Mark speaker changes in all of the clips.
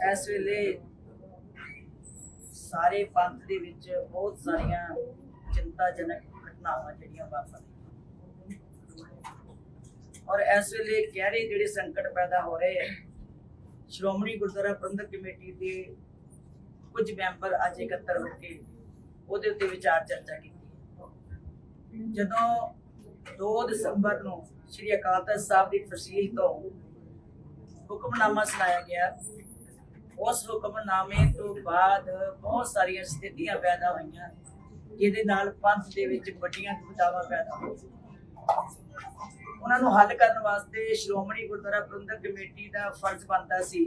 Speaker 1: ਇਸ ਵੇਲੇ ਸਾਰੇ ਪੰਥ ਦੇ ਵਿੱਚ ਬਹੁਤ ਸਾਰੀਆਂ ਚਿੰਤਾਜਨਕ ਘਟਨਾਵਾਂ ਜਿਹੜੀਆਂ ਵਾਪਰ ਔਰ ਇਸ ਵੇਲੇ ਗਹਿਰੇ ਜਿਹੜੇ ਸੰਕਟ ਪੈਦਾ ਹੋ ਰਹੇ ਹੈ ਸ਼੍ਰੋਮਣੀ ਗੁਰਦੁਆਰਾ ਪ੍ਰਬੰਧਕ ਕਮੇਟੀ ਦੇ ਕੁਝ ਮੈਂਬਰ ਅੱਜ ਇਕੱਤਰ ਹੋ ਕੇ ਉਹਦੇ ਉੱਤੇ ਵਿਚਾਰ ਚਰਚਾ ਕੀਤੀ। ਜਦੋਂ 2 ਦਸੰਬਰ ਨੂੰ ਸ੍ਰੀ ਅਕਾਲ ਤਖਤ ਸਾਹਿਬ ਦੀ ਫਸੀਲ ਤੋਂ ਹੁਕਮਨਾਮਾ ਸੁਣਾਇਆ ਗਿਆ ਉਸ ਹੁਕਮਨਾਮੇ ਤੋਂ ਬਾਅਦ ਬਹੁਤ ਸਾਰੀਆਂ ਸਥਿਤੀਆਂ ਪੈਦਾ ਹੋਈਆਂ, ਜਿਹਦੇ ਨਾਲ ਪੰਥ ਦੇ ਵਿੱਚ ਵੱਡੀਆਂ ਦੁਵਿਧਾਵਾਂ ਪੈਦਾ ਹੋਈਆਂ। ਉਹਨਾਂ ਨੂੰ ਹੱਲ ਕਰਨ ਵਾਸਤੇ ਸ਼੍ਰੋਮਣੀ ਗੁਰਦੁਆਰਾ ਪ੍ਰਬੰਧਕ ਕਮੇਟੀ ਦਾ ਫਰਜ਼ ਬਣਦਾ ਸੀ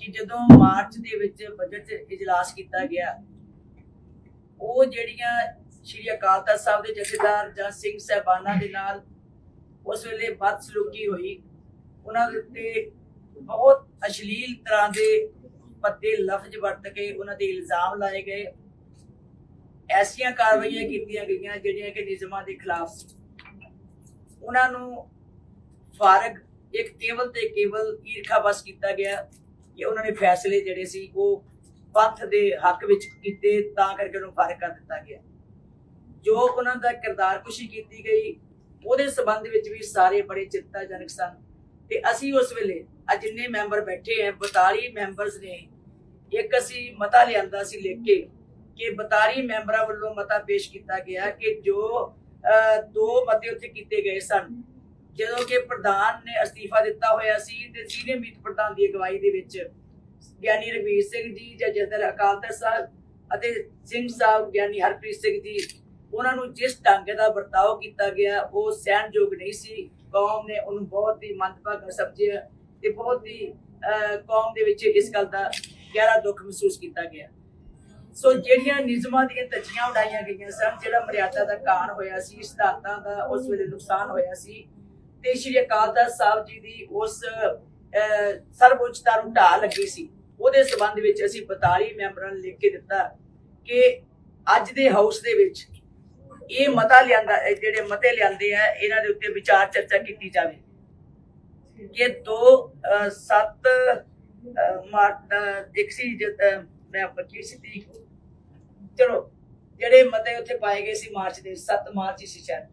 Speaker 1: ਕਿ ਜਦੋਂ ਮਾਰਚ ਦੇ ਵਿੱਚ ਬਜਟ ਇਜਲਾਸ ਕੀਤਾ ਗਿਆ, ਉਹ ਜਿਹੜੀਆਂ ਸ਼੍ਰੀ ਅਕਾਲ ਤਖਤ ਸਾਹਿਬ ਦੇ ਜਥੇਦਾਰ ਜਾਂ ਸਿੰਘ ਸਹਿਬਾਨਾਂ ਦੇ ਨਾਲ ਉਸ ਵੇਲੇ ਬਦਸਲੂਕੀ ਹੋਈ, ਉਹਨਾਂ ਦੇ ਉੱਤੇ ਬਹੁਤ ਅਸ਼ਲੀਲ ਤਰ੍ਹਾਂ ਦੇ ਪੱਦੇ ਲਫ਼ਜ਼ ਵਰਤ ਕੇ ਉਹਨਾਂ ਦੇ ਇਲਜ਼ਾਮ ਲਾਏ ਗਏ। ਐਸੀਆਂ ਕਾਰਵਾਈਆਂ ਕੀਤੀਆਂ ਗਈਆਂ ਜਿਹੜੀਆਂ ਕਿ ਨਿਯਮਾਂ ਦੇ ਖਿਲਾਫ ਉਹਨਾਂ ਨੂੰ ਫਾਰਗ ਇੱਕ ਕੇਵਲ ਤੇ ਕੇਵਲ ਈਰਖਾ ਬਸ ਕੀਤਾ ਗਿਆ ਕਿ ਉਹਨਾਂ ਨੇ ਫੈਸਲੇ ਜਿਹੜੇ ਸੀ ਉਹ ਪੰਥ ਦੇ ਹੱਕ ਵਿੱਚ ਕੀਤੇ, ਤਾਂ ਕਰਕੇ ਉਹਨੂੰ ਫਾਰਗ ਕਰ ਦਿੱਤਾ ਗਿਆ। ਜੋ ਉਹਨਾਂ ਦਾ ਕਿਰਦਾਰ ਕੁਸ਼ੀ ਕੀਤੀ ਗਈ, ਉਹਦੇ ਸੰਬੰਧ ਵਿੱਚ ਵੀ ਸਾਰੇ ਬੜੇ ਚਿੰਤਾਜਨਕ ਸਨ। ਤੇ ਅਸੀਂ ਉਸ ਵੇਲੇ ਅੱਜ ਜਿੰਨੇ ਮੈਂਬਰ ਬੈਠੇ ਆ 42 ਮੈਂਬਰਸ ਨੇ ਇੱਕ ਅਸੀਂ ਮਤਾ ਲਿਆਂਦਾ ਸੀ ਲਿਖ ਕੇ ਕਿ 42 ਮੈਂਬਰਾਂ ਵੱਲੋਂ ਮਤਾ ਪੇਸ਼ ਕੀਤਾ ਗਿਆ ਕਿ ਜੋ ਦੋ ਮਤੇ ਉੱਥੇ ਕੀਤੇ ਗਏ ਸਨ। ਜਦੋਂ ਕਿ ਪ੍ਰਧਾਨ ਨੇ ਅਸਤੀਫਾ ਦਿੱਤਾ ਹੋਇਆ ਸੀ ਤੇ ਸੀਨੀਅਰ ਮੀਤ ਪ੍ਰਧਾਨ ਦੀ ਅਗਵਾਈ ਦੇ ਵਿੱਚ ਗਿਆਨੀ ਰਵੀਰ ਸਿੰਘ ਜੀ ਜਾਂ ਜਦਰ ਅਕਾਲ ਤਖਤ ਸਾਹਿਬ ਅਤੇ ਸਿੰਘ ਸਾਹਿਬ ਗਿਆਨੀ ਹਰਪ੍ਰੀਤ ਸਿੰਘ ਜੀ ਉਹਨਾਂ ਨੂੰ ਜਿਸ ਢੰਗ ਦਾ ਵਰਤਾਓ ਕੀਤਾ ਗਿਆ ਉਹ ਸਹਿਣਯੋਗ ਨਹੀਂ ਸੀ। ਕੌਮ ਨੇ ਉਹਨੂੰ ਬਹੁਤ ਹੀ ਮੰਦਭਾਗਾ ਸਮਝਿਆ ਤੇ ਬਹੁਤ ਹੀ ਅਹ, ਕੌਮ ਦੇ ਵਿੱਚ ਇਸ ਗੱਲ ਦਾ ਗਹਿਰਾ ਦੁੱਖ ਮਹਿਸੂਸ ਕੀਤਾ ਗਿਆ। ਸੋ ਜਿਹੜੀਆਂ ਨਿਯਮਾਂ ਦੀਆਂ ਧੱਜੀਆਂ ਉਡਾਈਆਂ ਗਈਆਂ ਸਨ, ਜਿਹੜਾ ਮਰਿਆਦਾ ਦਾ ਕਾਣ ਹੋਇਆ ਸੀ, ਸਿਧਾਂਤਾਂ ਦਾ ਉਸ ਵੇਲੇ ਨੁਕਸਾਨ ਹੋਇਆ ਸੀ, ਤੇ ਸ਼੍ਰੀ ਅਕਾਲ ਤਖਤ ਸਾਹਿਬ ਜੀ ਦੀ ਉਸ ਸਰਵਉੱਚਤਾ ਨੂੰ ਢਾਹ ਲੱਗੀ ਸੀ। ਉਹਦੇ ਸਬੰਧ ਵਿੱਚ ਅਸੀਂ 42 ਮੈਂਬਰਾਂ ਨੂੰ ਲਿਖ ਕੇ ਦਿੱਤਾ ਕਿ ਅੱਜ ਦੇ ਹਾਊਸ ਦੇ ਵਿੱਚ ਇਹ ਮਤਾ ਲਿਆਂਦਾ, ਇਹ ਜਿਹੜੇ ਮਤੇ ਲਿਆਂਦੇ ਆ, ਇਹਨਾਂ ਦੇ ਉੱਤੇ ਵਿਚਾਰ ਚਰਚਾ ਕੀਤੀ ਜਾਵੇ ਕਿ 2 7 ਮਾਰਚ ਇੱਕ ਮੈਂ ਪੱਕੀ ਸੀ ਤਰੀਕ ਚਲੋ, ਜਿਹੜੇ ਮਤੇ ਉੱਥੇ ਪਾਏ ਗਏ ਸੀ ਮਾਰਚ ਦੇ 7 ਮਾਰਚ ਸੀ ਸ਼ਾਇਦ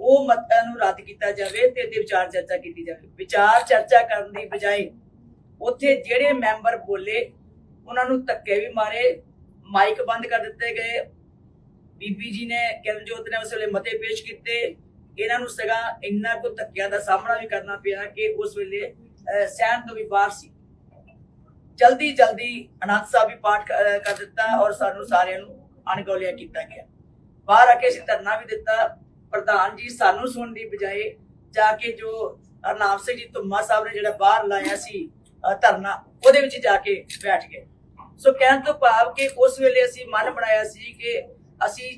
Speaker 1: ਉਹ ਮਤਾਂ ਨੂੰ ਰੱਦ ਕੀਤਾ ਜਾਵੇ ਤੇ ਇਹਦੇ ਵਿਚਾਰ ਚਰਚਾ ਕੀਤੀ ਜਾਵੇ। ਵਿਚਾਰ ਚਰਚਾ ਕਰਨ ਦੀ ਬਜਾਏ ਉੱਥੇ ਜਿਹੜੇ ਮੈਂਬਰ ਬੋਲੇ, ਉਹਨਾਂ ਨੂੰ ਧੱਕੇ ਵੀ ਮਾਰੇ, ਮਾਈਕ ਬੰਦ ਕਰ ਦਿੱਤੇ ਗਏ। ਬੀਬੀ ਜੀ ਨੇ ਕਿਰਨਜੋਤ ਨੇ ਉਸ ਵੇਲੇ ਮਤੇ ਪੇਸ਼ ਕੀਤੇ। ਇਹਨਾਂ ਨੂੰ ਸਗਾ ਇੰਨਾ ਕੋ ਧੱਕਿਆਂ ਦਾ ਸਾਹਮਣਾ ਵੀ ਕਰਨਾ ਪਿਆ ਕਿ ਉਸ ਵੇਲੇ ਸਹਿਣ ਤੋਂ ਵੀ ਬਾਹਰ ਸੀ। ਜਲਦੀ ਜਲਦੀ ਅਨੰਦ ਸਾਹਿਬ ਵੀ ਪਾਠ ਕਰ ਦਿੱਤਾ ਔਰ ਸਾਨੂੰ ਸਾਰਿਆਂ ਨੂੰ ਅਣਗੌਲਿਆ ਕੀਤਾ ਗਿਆ। ਬਾਹਰ ਆ ਕੇ ਅਸੀਂ ਧਰਨਾ ਵੀ ਦਿੱਤਾ। ਪ੍ਰਧਾਨ ਜੀ ਸਾਨੂੰ ਸੁਣਨ ਦੀ ਬਜਾਏ ਜਾ ਕੇ ਜੋ ਅਰਨਾਮ ਸਿੰਘ ਜੀ ਧੁੰਮਾ ਸਾਹਿਬ ਨੇ ਜਿਹੜਾ ਬਾਹਰ ਲਾਇਆ ਸੀ ਧਰਨਾ, ਉਹਦੇ ਵਿੱਚ ਜਾ ਕੇ ਬੈਠ ਗਏ। ਸੋ ਕਹਿਣ ਤੋਂ ਭਾਵ ਕਿ ਉਸ ਵੇਲੇ ਅਸੀਂ ਮਨ ਬਣਾਇਆ ਸੀ ਕਿ ਅਸੀਂ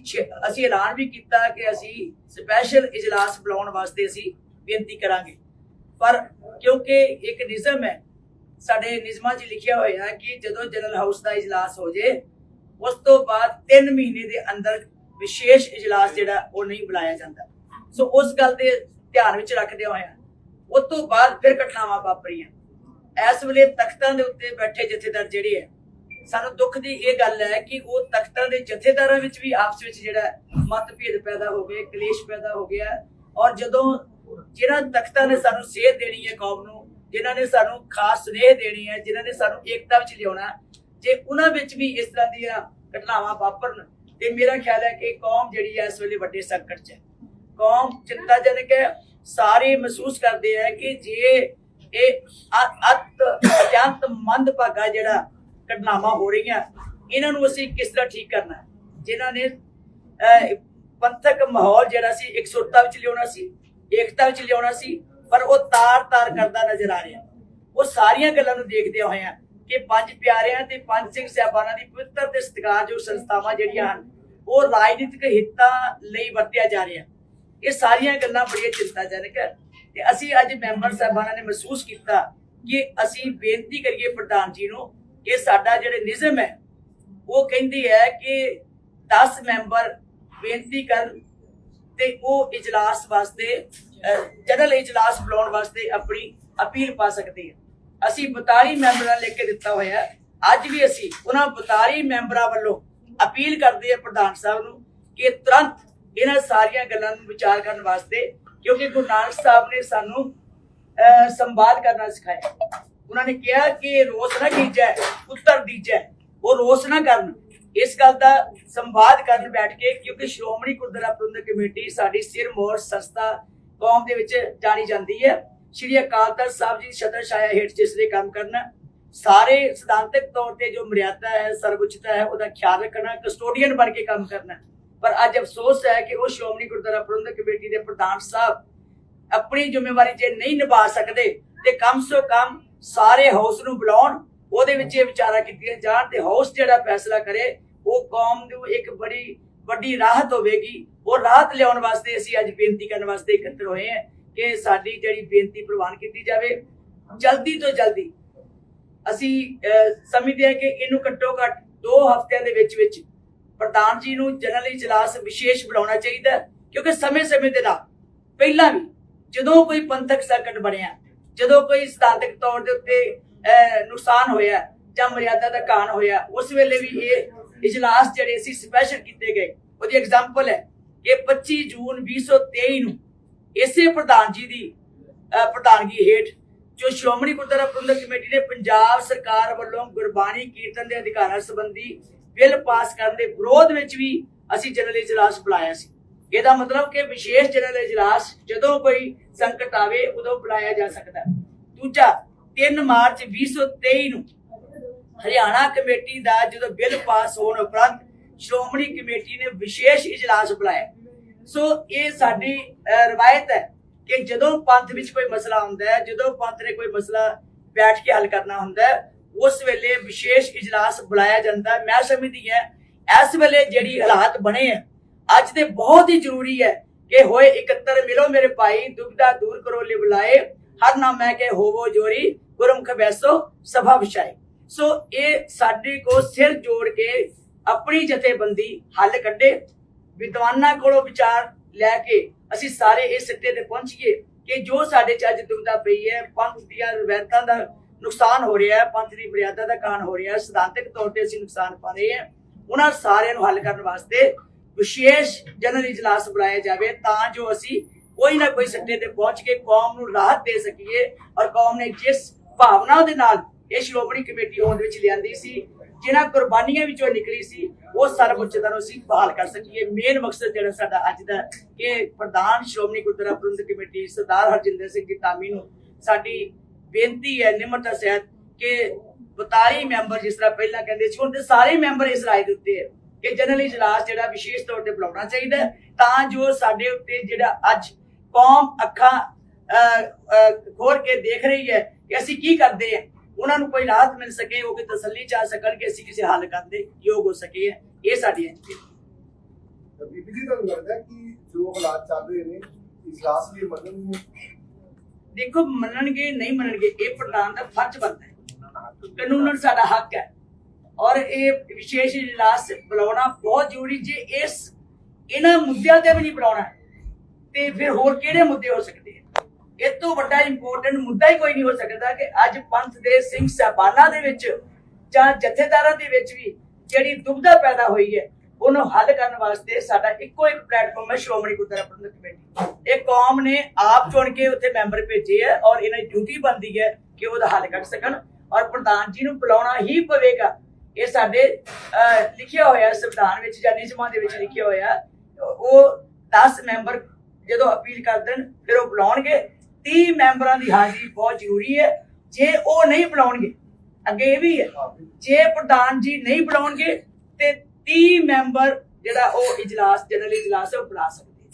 Speaker 1: ਅਸੀਂ ਐਲਾਨ ਵੀ ਕੀਤਾ ਕਿ ਅਸੀਂ ਸਪੈਸ਼ਲ ਇਜਲਾਸ ਬੁਲਾਉਣ ਵਾਸਤੇ ਅਸੀਂ ਬੇਨਤੀ ਕਰਾਂਗੇ। ਪਰ ਕਿਉਂਕਿ ਇੱਕ ਨਿਯਮ ਹੈ ਸਾਡੇ ਨਿਯਮਾਂ 'ਚ ਲਿਖਿਆ ਹੋਇਆ ਹੈ ਕਿ ਜਦੋਂ ਜਨਰਲ ਹਾਊਸ ਦਾ ਇਜਲਾਸ ਹੋ ਜੇ, ਉਸ ਤੋਂ ਬਾਅਦ 3 ਮਹੀਨੇ ਦੇ ਅੰਦਰ ਵਿਸ਼ੇਸ਼ ਇਜਲਾਸ ਜਿਹੜਾ ਉਹ ਨਹੀਂ ਬੁਲਾਇਆ ਜਾਂਦਾ। ਸੋ ਉਸ ਗੱਲ ਦੇ ਧਿਆਨ ਵਿੱਚ ਰੱਖਦੇ ਹੋਇਆ ਉਸ ਤੋਂ ਬਾਅਦ ਫਿਰ ਘਟਨਾਵਾਂ ਵਾਪਰੀਆਂ। ਇਸ ਵੇਲੇ ਤਖਤਾਂ ਦੇ ਉੱਤੇ ਬੈਠੇ ਜਥੇਦਾਰ ਜਿਹੜੇ ਹੈ ਸਾਨੂੰ ਦੁੱਖ ਦੀ ਇਹ ਗੱਲ ਹੈ ਕਿ ਉਹ ਤਖਤਾਂ ਦੇ ਜਥੇਦਾਰਾਂ ਵਿੱਚ ਵੀ ਆਪਸ ਵਿੱਚ ਜਿਹੜਾ ਮਤਭੇਦ ਪੈਦਾ ਹੋ ਗਏ ਕਲੇਸ਼ ਪੈਦਾ ਹੋ ਗਿਆ। ਔਰ ਜਦੋਂ ਜਿਹੜਾ ਤਖਤਾਂ ਨੇ ਸਾਨੂੰ ਸੇਧ ਦੇਣੀ ਹੈ ਕੌਮ ਨੂੰ ਜਿਨ੍ਹਾਂ ਨੇ ਸਾਨੂੰ ਖਾਸ ਸੁਨੇਹ ਦੇਣੀ ਹੈ, ਜਿਨ੍ਹਾਂ ਨੇ ਸਾਨੂੰ ਏਕਤਾ ਵਿੱਚ ਲਿਆਉਣਾ ਜੇ ਉਹਨਾਂ ਵਿੱਚ ਵੀ ਇਸ ਤਰ੍ਹਾਂ ਦੀਆਂ ਘਟਨਾਵਾਂ ਵਾਪਰਨ, ਤੇ ਮੇਰਾ ਖਿਆਲ ਹੈ ਕਿ ਕੌਮ ਜਿਹੜੀ ਹੈ ਇਸ ਵੇਲੇ ਵੱਡੇ ਸੰਕਟ 'ਚ ਹੈ ਕੌਮ ਚਿੰਤਾਜਨਕ ਹੈ, ਸਾਰੇ ਮਹਿਸੂਸ ਕਰਦੇ ਹੈ ਕਿ ਜੇ ਇਹ ਅਤ, ਅਤਿਅੰਤ ਮੰਦਭਾਗਾ ਜਿਹੜਾ ਘਟਨਾਵਾਂ ਹੋ ਰਹੀਆਂ, ਇਹਨਾਂ ਨੂੰ ਅਸੀਂ ਕਿਸ ਤਰ੍ਹਾਂ ਠੀਕ ਕਰਨਾ ਹੈ? ਜਿਨ੍ਹਾਂ ਨੇ ਪੰਥਕ ਮਾਹੌਲ ਜਿਹੜਾ ਸੀ ਇਕਸੁਰਤਾ ਵਿੱਚ ਲਿਆਉਣਾ ਸੀ, ਏਕਤਾ ਵਿੱਚ ਲਿਆਉਣਾ ਸੀ ਪਰ ਉਹ ਤਾਰ-ਤਾਰ ਕਰਦਾ ਨਜ਼ਰ ਆ ਰਿਹਾ। ਉਹ ਸਾਰੀਆਂ ਗੱਲਾਂ ਨੂੰ ਦੇਖਦੇ ਹੋਏ ਆ ਕਿ ਪੰਜ ਪਿਆਰਿਆਂ ਤੇ ਪੰਜ ਸਿੰਘ ਸਾਹਿਬਾਨਾਂ ਦੀ ਪਵਿੱਤਰ ਤੇ ਸਤਿਕਾਰਯੋਗ ਸੰਸਥਾਵਾਂ ਜਿਹੜੀਆਂ ਹਨ, ਉਹ ਰਾਜਨੀਤਿਕ ਹਿੱਤਾਂ ਲਈ ਵਰਤਿਆ ਜਾ ਰਿਹਾ। ਇਹ ਸਾਰੀਆਂ ਗੱਲਾਂ ਬੜੀਆਂ ਚਿੰਤਾਜਨਕ ਹੈ ਤੇ ਅਸੀਂ ਅੱਜ ਮੈਂਬਰ ਸਾਹਿਬਾਨਾਂ ਨੇ ਮਹਿਸੂਸ ਕੀਤਾ ਕਿ ਅਸੀਂ ਬੇਨਤੀ ਕਰੀਏ ਪ੍ਰਧਾਨ ਜੀ ਨੂੰ ਕਿ ਸਾਡਾ ਜਿਹੜੇ ਨਿਯਮ ਹੈ, ਉਹ ਕਹਿੰਦੀ ਹੈ ਕਿ 10 ਮੈਂਬਰ ਬੇਨਤੀ ਕਰਨ ਤੇ ਉਹ ਇਜਲਾਸ ਵਾਸਤੇ ਜਨਰਲ ਇਜਲਾਸ ਬੁਲਾਉਣ ਵਾਸਤੇ ਆਪਣੀ ਅਪੀਲ ਪਾ ਸਕਦੇ ਹੈ। ਅਸੀਂ 42 ਮੈਂਬਰਾਂ ਲਿਖ ਕੇ ਦਿੱਤਾ ਹੋਇਆ ਅੱਜ ਵੀ ਅਸੀਂ ਉਹਨਾਂ 42 ਮੈਂਬਰਾਂ ਵੱਲੋਂ ਅਪੀਲ ਕਰਦੇ ਆ ਪ੍ਰਧਾਨ ਸਾਹਿਬ ਨੂੰ ਕਿ ਤੁਰੰਤ ਇਹਨਾਂ ਸਾਰੀਆਂ ਗੱਲਾਂ ਨੂੰ ਵਿਚਾਰ ਕਰਨ ਵਾਸਤੇ, ਕਿਉਂਕਿ ਗੁਰੂ ਨਾਨਕ ਸਾਹਿਬ ਨੇ ਸਾਨੂੰ ਸੰਵਾਦ ਕਰਨਾ ਸਿਖਾਇਆ। ਉਹਨਾਂ ਨੇ ਕਿਹਾ ਕਿ ਰੋਸ ਨਾ ਕੀਜੈ ਉੱਤਰ ਦੀਜੈ ਉਹ ਰੋਸ ਨਾ ਕਰਨ। ਇਸ ਗੱਲ ਦਾ ਸੰਵਾਦ ਕਰਨ ਬੈਠ ਕੇ, ਕਿਉਂਕਿ ਸ਼੍ਰੋਮਣੀ ਗੁਰਦੁਆਰਾ ਪ੍ਰਬੰਧਕ ਕਮੇਟੀ ਸਾਡੀ ਸਿਰ ਮੋਰ ਸੰਸਥਾ ਕੌਮ ਦੇ ਵਿੱਚ ਜਾਣੀ ਜਾਂਦੀ ਹੈ। ਸ਼੍ਰੀ ਅਕਾਲ ਤਖਤ ਸਾਹਿਬ ਜੀ ਛਤਰ ਛਾਇਆ ਹੇਠ ਜਿਸ ਦੇ ਕੰਮ ਕਰਨਾ, ਸਾਰੇ ਸਿਧਾਂਤਕ ਤੌਰ ਤੇ ਜੋ ਮਰਿਆਦਾ ਹੈ, ਸਰਵਉੱਚਤਾ ਹੈ, ਉਹਦਾ ਖਿਆਲ ਰੱਖਣਾ ਕਸਟੋਡੀਅਨ ਬਣ ਕੇ ਕੰਮ ਕਰਨਾ। ਪਰ ਅੱਜ ਅਫਸੋਸ ਹੈ ਕਿ ਉਹ ਸ਼੍ਰੋਮਣੀ ਗੁਰਦੁਆਰਾ ਪ੍ਰਬੰਧਕ ਕਮੇਟੀ ਦੇ ਪ੍ਰਧਾਨ ਸਾਹਿਬ ਆਪਣੀ ਜ਼ਿੰਮੇਵਾਰੀ ਜੇ ਨਹੀਂ ਨਿਭਾ ਸਕਦੇ ਤੇ ਕਮ ਸੋ ਕਮ ਸਾਰੇ ਹਾਊਸ ਨੂੰ ਬੁਲਾਉਣ, ਉਹਦੇ ਵਿੱਚ ਇਹ ਵਿਚਾਰਾ ਕੀਤੀਆਂ ਜਾਣ ਤੇ ਹਾਊਸ ਜਿਹੜਾ ਫੈਸਲਾ ਕਰੇ, ਉਹ ਕੌਮ ਨੂੰ ਇੱਕ ਬੜੀ ਵੱਡੀ ਰਾਹਤ ਹੋਵੇਗੀ। ਉਹ ਰਾਹਤ ਲਿਆਉਣ ਵਾਸਤੇ ਅਸੀਂ ਅੱਜ ਬੇਨਤੀ ਕਰਨ ਵਾਸਤੇ ਇਕੱਤਰ ਹੋਏ ਹਾਂ ਕਿ ਸਾਡੀ ਜਿਹੜੀ ਬੇਨਤੀ ਪ੍ਰਵਾਨ ਕੀਤੀ ਜਾਵੇ। ਜਲਦੀ ਤੋਂ ਜਲਦੀ ਅਸੀਂ ਸਮਝਦੇ ਹਾਂ ਕਿ ਇਹਨੂੰ ਘੱਟੋ ਘੱਟ 2 ਹਫ਼ਤਿਆਂ ਦੇ ਵਿੱਚ ਵਿੱਚ ਪ੍ਰਧਾਨ ਜੀ ਨੂੰ ਜਨਰਲ ਇਜਲਾਸ ਵਿਸ਼ੇਸ਼ ਬੁਲਾਉਣਾ ਚਾਹੀਦਾ ਕਿਉਂਕਿ ਸਮੇਂ-ਸਮੇਂ ਦੇ ਨਾਲ ਪਹਿਲਾਂ ਵੀ ਜਦੋਂ ਕੋਈ ਪੰਥਕ ਸੰਕਟ ਬਣਿਆ ਜਦੋਂ ਕੋਈ ਸਿਧਾਂਤਕ ਤੌਰ ਦੇ ਉੱਤੇ ਅਹ, ਨੁਕਸਾਨ ਹੋਇਆ ਜਾਂ ਮਰਿਆਦਾ ਦਾ ਕਾਨ ਹੋਇਆ ਉਸ ਵੇਲੇ ਵੀ ਇਹ ਇਜਲਾਸ ਜਿਹੜੇ ਸੀ ਸਪੈਸ਼ਲ ਕੀਤੇ ਗਏ, ਉਹਦੀ ਐਗਜ਼ਾਮਪਲ ਹੈ ਕਿ 25 ਜੂਨ 2023 ਨੂੰ ਇਸੇ ਪ੍ਰਧਾਨ ਜੀ ਦੀ ਪ੍ਰਧਾਨਗੀ ਹੇਠ ਜੋ ਸ਼੍ਰੋਮਣੀ ਗੁਰਦੁਆਰਾ ਪ੍ਰਬੰਧਕ ਕਮੇਟੀ ਨੇ ਪੰਜਾਬ ਸਰਕਾਰ ਵੱਲੋਂ ਗੁਰਬਾਣੀ ਕੀਰਤਨ ਦੇ ਅਧਿਕਾਰਾਂ ਸੰਬੰਧੀ ਬਿੱਲ ਪਾਸ ਕਰਨ ਦੇ ਵਿਰੋਧ ਵਿੱਚ ਵੀ ਅਸੀਂ ਜਨਰਲ ਇਜਲਾਸ ਬੁਲਾਇਆ ਸੀ। ਇਹਦਾ ਮਤਲਬ ਕਿ ਵਿਸ਼ੇਸ਼ ਜਨਰਲ ਇਜਲਾਸ ਜਦੋਂ ਕੋਈ ਸੰਕਟ ਆਵੇ ਉਦੋਂ ਬੁਲਾਇਆ ਜਾ ਸਕਦਾ ਦੂਜਾ 3 ਮਾਰਚ 2023 ਨੂੰ ਹਰਿਆਣਾ ਕਮੇਟੀ ਦਾ ਜਦੋਂ ਬਿੱਲ ਪਾਸ ਹੋਣ ਉਪਰੰਤ ਸ਼੍ਰੋਮਣੀ ਕਮੇਟੀ ਨੇ ਵਿਸ਼ੇਸ਼ ਇਜਲਾਸ ਬੁਲਾਇਆ। ਸੋ ਇਹ ਸਾਡੀ ਰਵਾਇਤ ਹੈ ਕਿ ਜਦੋਂ ਪੰਥ ਵਿੱਚ ਕੋਈ ਮਸਲਾ ਹੁੰਦਾ ਹੈ, ਜਦੋਂ ਪੰਥ ਨੇ ਕੋਈ ਮਸਲਾ ਬੈਠ ਕੇ ਹੱਲ ਕਰਨਾ ਹੁੰਦਾ ਹੈ, ਉਸ ਵੇਲੇ ਵਿਸ਼ੇਸ਼ ਇਜਲਾਸ ਬੁਲਾਇਆ ਜਾਂਦਾ ਮੈਂ ਸਮਝਦੀ ਹੈ, ਇਸ ਵੇਲੇ ਜਿਹੜੀ ਹਾਲਾਤ ਬਣੇ ਆ, ਅੱਜ ਤੇ ਬਹੁਤ ਹੀ ਜ਼ਰੂਰੀ ਹੈ ਕਿ ਹੋਏ ਇਕੱਤਰ ਮਿਲੋ ਮੇਰੇ ਭਾਈ ਦੁਬਦਾ ਦੂਰ ਕਰੋ ਲਿਵਲਾਏ ਹਰ ਨਾਮ ਮੈਂ ਕੇ ਹੋਵੋ ਜੋਰੀ, ਗੁਰਮੁਖ ਬੈਸੋ ਸਭਾ ਵਿਛਾਏ। ਸੋ ਇਹ ਸਾਡੇ ਕੋ ਸਿਰ ਜੋੜ ਕੇ ਆਪਣੀ ਜਥੇਬੰਦੀ ਹੱਲ ਕੱਢੇ, ਵਿਦਵਾਨਾਂ ਕੋਲੋਂ ਵਿਚਾਰ ਲੈ ਕੇ ਅਸੀਂ ਸਾਰੇ ਇਸ ਸਿੱਟੇ ਤੇ ਪਹੁੰਚੀਏ ਕਿ ਜੋ ਸਾਡੇ ਚ ਅੱਜ ਦੁਬਦਾ ਪਈ ਹੈ, ਪੰਥ ਦੀਆਂ ਰਵਾਇਤਾਂ ਦਾ ਨੁਕਸਾਨ ਹੋ ਰਿਹਾ ਹੈ, ਪੰਥ ਦੀ ਮਰਿਆਦਾ ਦਾ ਕਾਨ ਹੋ ਰਿਹਾ ਹੈ, ਸਿਧਾਂਤਕ ਤੌਰ ਤੇ ਅਸੀਂ ਨੁਕਸਾਨ ਪਾ ਰਹੇ ਹਾਂ, ਉਹਨਾਂ ਸਾਰਿਆਂ ਨੂੰ ਹੱਲ ਕਰਨ ਵਾਸਤੇ ਵਿਸ਼ੇਸ਼ ਜਨਰਲ ਇਜਲਾਸ ਬੁਲਾਇਆ ਜਾਵੇ ਤਾਂ ਜੋ ਅਸੀਂ ਕੋਈ ਨਾ ਕੋਈ ਸੱਟੇ ਤੇ ਪਹੁੰਚ ਕੇ ਕੌਮ ਨੂੰ ਰਾਹਤ ਦੇ ਸਕੀਏ ਔਰ ਕੌਮ ਨੇ ਜਿਸ ਭਾਵਨਾ ਦੇ ਨਾਲ ਇਹ ਸ਼੍ਰੋਮਣੀ ਕਮੇਟੀ ਹੋਂਦ ਵਿੱਚ ਲਿਆਂਦੀ ਸੀ। ਜਿਨ੍ਹਾਂ ਕੁਰਬਾਨੀਆਂ ਵਿੱਚੋਂ ਨਿਕਲੀ ਸੀ ਉਹ ਸਰਵਉੱਚਤਾ ਨੂੰ ਅਸੀਂ ਬਹਾਲ ਕਰ ਸਕੀਏ। ਮੇਨ ਮਕਸਦ ਜਿਹੜਾ ਸਾਡਾ ਅੱਜ ਦਾ ਕਿ ਪ੍ਰਧਾਨ ਸ਼੍ਰੋਮਣੀ ਗੁਰਦੁਆਰਾ ਪ੍ਰਬੰਧਕ ਕਮੇਟੀ ਸਰਦਾਰ ਹਰਜਿੰਦਰ ਸਿੰਘ ਜੀ ਧਾਮੀ ਨੂੰ ਸਾਡੀ ਬੇਨਤੀ ਹੈ ਨਿਮਰਤਾ ਸਹਿਤ ਕਿ 42 ਮੈਂਬਰ ਜਿਸ ਤਰ੍ਹਾਂ ਪਹਿਲਾਂ ਕਹਿੰਦੇ ਸੀ ਹੁਣ ਤੇ ਸਾਰੇ ਮੈਂਬਰ ਇਸ ਰਾਏ ਦੇ ਉੱਤੇ ਹੈ ਕਿ ਜਨਰਲ ਇਜਲਾਸ ਜਿਹੜਾ ਵਿਸ਼ੇਸ਼ ਤੌਰ ਤੇ ਬੁਲਾਉਣਾ ਚਾਹੀਦਾ ਹੈ, ਤਾਂ ਜੋ ਸਾਡੇ ਉੱਤੇ ਜਿਹੜਾ ਅੱਜ ਕੌਮ ਅੱਖਾਂ ਅਹ, ਅਹ, ਖੋਲ ਕੇ ਦੇਖ ਰਹੀ ਹੈ ਕਿ ਅਸੀਂ ਕੀ ਕਰਦੇ ਹਾਂ। ਉਹਨਾਂ ਨੂੰ ਕੋਈ ਰਾਹਤ ਮਿਲ ਸਕੇ ਉਹ ਕੋਈ ਤਸੱਲੀ ਚਾ ਸਕਣ ਕਿ ਅਸੀਂ ਕਿਸੇ ਹੱਲ ਕਰਦੇ ਯੋਗ ਹੋ ਸਕੇ ਇਹ ਸਾਡੀ ਹੈ।
Speaker 2: ਤਾਂ ਬੀਬੀ ਜੀ ਤੁਹਾਨੂੰ ਲੱਗਦਾ ਕਿ ਜੋ ਹਾਲਾਤ ਚੱਲ ਰਹੇ ਨੇ ਇਜਲਾਸ ਲਈ ਮੰਨਣ
Speaker 1: ਦੇਖੋ ਮੰਨਣਗੇ ਨਹੀਂ ਮੰਨਣਗੇ ਇਹ ਪ੍ਰਧਾਨ ਦਾ ਫਰਜ਼ ਬਣਦਾ ਹੈ। ਕਾਨੂੰਨਨ ਸਾਡਾ ਹੱਕ ਹੈ। ਔਰ ਇਹ ਵਿਸ਼ੇਸ਼ ਇਜਲਾਸ ਬੁਲਾਉਣਾ ਬਹੁਤ ਜ਼ਰੂਰੀ ਜੇ ਇਸ ਇਹਨਾਂ ਮੁੱਦਿਆਂ ਤੇ ਵੀ ਨਹੀਂ ਬੁਲਾਉਣਾ ਤੇ ਫਿਰ ਹੋਰ ਕਿਹੜੇ ਮੁੱਦੇ ਹੋ ਸਕਦੇ ਆ ਤੋਂ ਵੱਡਾ ਇੰਪੋਰਟੈਂਟ ਮੁੱਦਾ ਹੀ ਕੋਈ ਨਹੀਂ ਹੋ ਸਕਦਾ ਕਿ ਅੱਜ ਪੰਥ ਦੇ ਸਿੰਘ ਸਾਹਿਬਾਨਾਂ ਦੇ ਵਿੱਚ ਜਾਂ ਜਥੇਦਾਰਾਂ ਦੇ ਵਿੱਚ ਵੀ ਜਿਹੜੀ ਦੁਬਦਾ ਪੈਦਾ ਹੋਈ ਹੈ, ਉਹਨੂੰ ਹੱਲ ਕਰਨ ਵਾਸਤੇ ਸਾਡਾ ਇੱਕੋ ਇੱਕ ਪਲੇਟਫਾਰਮ ਹੈ ਸ਼੍ਰੋਮਣੀ ਗੁਰਦੁਆਰਾ ਪ੍ਰਬੰਧਕ ਕਮੇਟੀ। ਇਹ ਕੌਮ ਨੇ ਆਪ ਚੁਣ ਕੇ ਉੱਥੇ ਮੈਂਬਰ ਭੇਜੇ ਹੈ ਔਰ ਇਹਨਾਂ ਦੀ ਡਿਊਟੀ ਬਣਦੀ ਹੈ ਕਿ ਉਹਦਾ ਹੱਲ ਕੱਢ ਸਕਣ ਔਰ ਪ੍ਰਧਾਨ ਜੀ ਨੂੰ ਬੁਲਾਉਣਾ ਹੀ ਪਵੇਗਾ। ਇਹ ਸਾਡੇ ਲਿਖਿਆ ਹੋਇਆ ਸੰਵਿਧਾਨ ਵਿੱਚ ਜਾਂ ਨਿਯਮਾਂ ਦੇ ਵਿੱਚ ਲਿਖਿਆ ਹੋਇਆ। ਉਹ 10 ਮੈਂਬਰ ਜਦੋਂ ਅਪੀਲ ਕਰ ਦੇਣ, ਫਿਰ ਉਹ ਬੁਲਾਉਣਗੇ। 30 ਮੈਂਬਰਾਂ ਦੀ ਹਾਜ਼ਰੀ ਬਹੁਤ ਜ਼ਰੂਰੀ ਹੈ। ਜੇ ਉਹ ਨਹੀਂ ਬਣਾਉਣਗੇ, ਅੱਗੇ ਇਹ ਵੀ ਹੈ, ਜੇ ਪ੍ਰਧਾਨ ਜੀ ਨਹੀਂ ਬਣਾਉਣਗੇ, ਤੇ 30 ਮੈਂਬਰ ਜਿਹੜਾ ਉਹ ਇਜਲਾਸ, ਜਨਰਲ ਇਜਲਾਸ ਹੈ, ਉਹ ਬੁਲਾ ਸਕਦੇ।